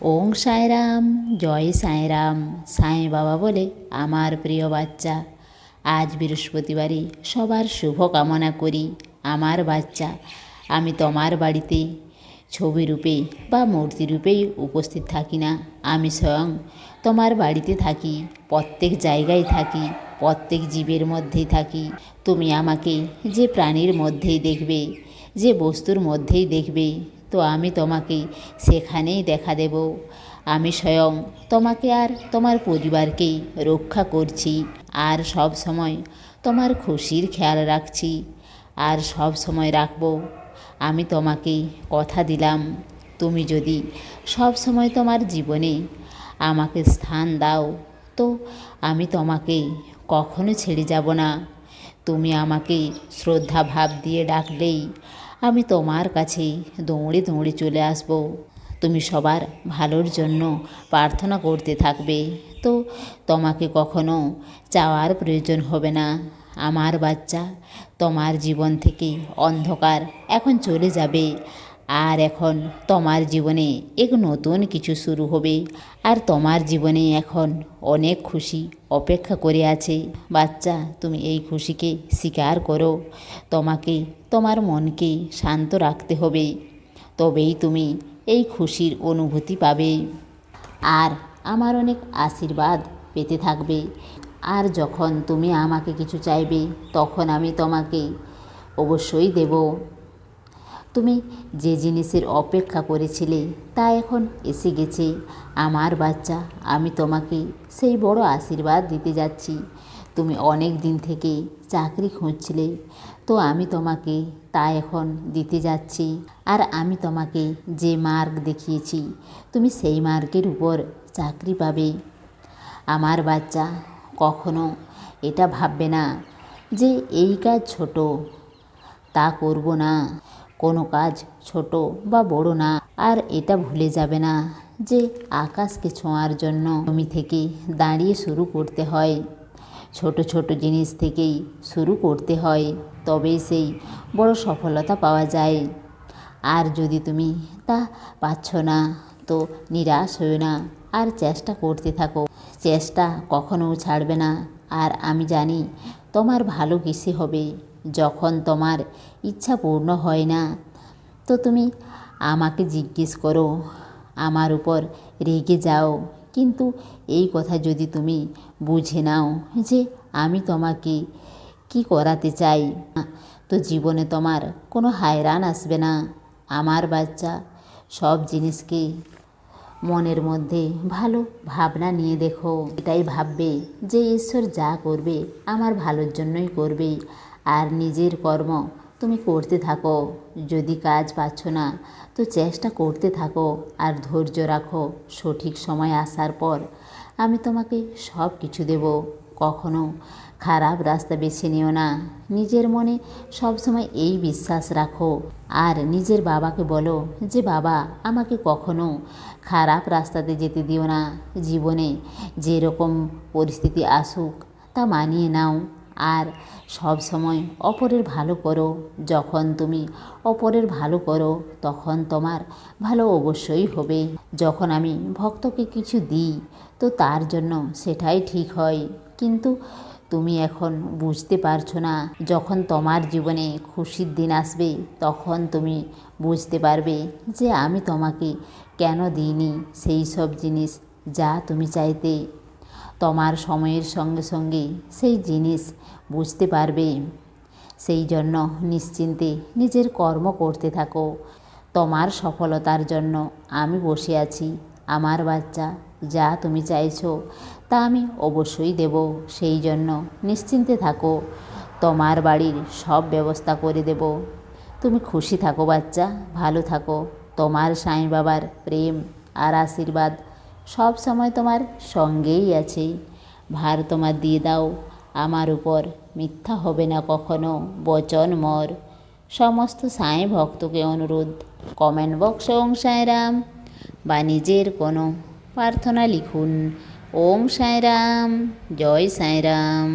ওং সাঁয়রাম জয় সাঁয়রাম সাঁই বাবা বলে আমার প্রিয় বাচ্চা। আজ বৃহস্পতিবারে সবার শুভ কামনা করি আমার বাচ্চা। আমি তোমার বাড়িতে ছবি রূপে বা মূর্তি রূপেই উপস্থিত থাকি না। আমি স্বয়ং তোমার বাড়িতে থাকি, প্রত্যেক জায়গায় থাকি, প্রত্যেক জীবের মধ্যেই থাকি। তুমি আমাকে যে প্রাণীর মধ্যেই দেখবে, যে বস্তুর মধ্যেই দেখবে তো আমি তোমাকে সেখানেই দেখা দেব। আমি স্বয়ং তোমাকে আর তোমার পরিবারকে রক্ষা করছি। আর সব সময় তোমার খুশির খেয়াল রাখছি। আর সব সময় রাখব। আমি তোমাকে কথা দিলাম। তুমি যদি সব সময় তোমার জীবনে আমাকে স্থান দাও, তো আমি তোমাকে কখনো ছেড়ে যাব না। তুমি আমাকে শ্রদ্ধা ভাব দিয়ে ডাকলেই আমি তোমার কাছেই দৌড়ে দৌড়ে চলে আসব। তুমি সবার ভালোর জন্য প্রার্থনা করতে থাকবে। তো তোমাকে কখনো চাওয়ার প্রয়োজন হবে না। আমার বাচ্চা তোমার জীবন থেকে অন্ধকার এখন চলে যাবে। আর এখন তোমার জীবনে এক নতুন কিছু শুরু হবে। আর তোমার জীবনে এখন অনেক খুশি অপেক্ষা করে আছে। বাচ্চা, তুমি এই খুশিকে স্বীকার করো। তোমাকে, তোমার মনকে শান্ত রাখতে হবে। তবেই তুমি এই খুশির অনুভূতি পাবে। আর আমার অনেক আশীর্বাদ পেতে থাকবে। আর যখন তুমি আমাকে কিছু চাইবে, তখন আমি তোমাকে অবশ্যই দেব। তুমি যে জিনিসের অপেক্ষা করেছিলে তা এখন এসে গেছে। আমার বাচ্চা, আমি তোমাকে সেই বড় আশীর্বাদ দিতে যাচ্ছি। তুমি অনেক দিন থেকে চাকরি খুঁজছিলে, তো আমি তোমাকে তা এখন দিতে যাচ্ছি। আর আমি তোমাকে যে মার্গ দেখিয়েছি, তুমি সেই মার্গের উপর চাকরি পাবে। আমার বাচ্চা, কখনো এটা ভাববে না যে এই কাজ ছোট, তা করব না। কোনো কাজ ছোট বা বড় না। আর এটা ভুলে যাবে না যে আকাশকে ছোঁয়ার জন্য জমি থেকে দাঁড়িয়ে শুরু করতে হয়। ছোট ছোট জিনিস থেকেই শুরু করতে হয়, তবেই সেই বড় সফলতা পাওয়া যায়। আর যদি তুমি তা পাচ্ছ না, তো নিরাশ হয়ে না। আর চেষ্টা করতে থাকো, চেষ্টা কখনো ছাড়বে না। আর আমি জানি তোমার ভালো কিসে হবে। যখন তোমার ইচ্ছা পূর্ণ হয় না, তো তুমি আমাকে জিজ্ঞেস করো, আমার উপর রেগে যাও। কিন্তু এই কথা যদি তুমি বুঝে নাও যে আমি তোমাকে কি করাতে চাই, তো জীবনে তোমার কোনো হায়রান আসবে না। আমার বাচ্চা সব জিনিসকে মনের মধ্যে ভালো ভাবনা নিয়ে দেখো। এটাই ভাববে যে ঈশ্বর যা করবে, আমার ভালোর জন্যই করবে। আর নিজের কর্ম তুমি করতে থাকো। যদি কাজ পাচ্ছ না, তো চেষ্টা করতে থাকো আর ধৈর্য রাখো। সঠিক সময় আসার পর আমি তোমাকে সব কিছু দেব। কখনো খারাপ রাস্তা বেছে নিও না। নিজের মনে সবসময় এই বিশ্বাস রাখো। আর নিজের বাবাকে বলো যে, বাবা, আমাকে কখনো খারাপ রাস্তাতে যেতে দিও না। জীবনে যেরকম পরিস্থিতি আসুক, তা মানিয়ে নাও। আর সব সময় অপরের ভালো করো। যখন তুমি অপরের ভালো করো, তখন তোমার ভালো অবশ্যই হবে। যখন আমি ভক্তকে কিছু দিই, তো তার জন্য সেটাই ঠিক হয়। কিন্তু তুমি এখন বুঝতে পারছ না, যখন তোমার জীবনে খুশির দিন আসবে, তখন তুমি বুঝতে পারবে যে আমি তোমাকে কেন দিইনি সেই সব জিনিস যা তুমি চাইতে তোমার সময়ের সঙ্গে সঙ্গে সেই জিনিস বুঝতে পারবে। সেই জন্য নিশ্চিন্তে নিজের কর্ম করতে থাকো। তোমার সফলতার জন্য আমি বসে আছি। আমার বাচ্চা, যা তুমি চাইছো, তা আমি অবশ্যই দেব। সেই জন্য নিশ্চিন্তে থাকো। তোমার বাড়ির সব ব্যবস্থা করে দেব। তুমি খুশি থাকো বাচ্চা, ভালো থাকো। তোমার সাঁই বাবার প্রেম আর আশীর্বাদ সব সময় তোমার সঙ্গেই আছে। ভার তোমার দিয়ে দাও, আমার উপর মিথ্যা হবে না কখনো, বচন মর। সমস্ত সাঁই ভক্তকে অনুরোধ, কমেন্ট বক্সে ওং সাঁয়রাম বা নিজের কোনো প্রার্থনা লিখুন, ওম সাঁয়রাম জয় সাঁয়রাম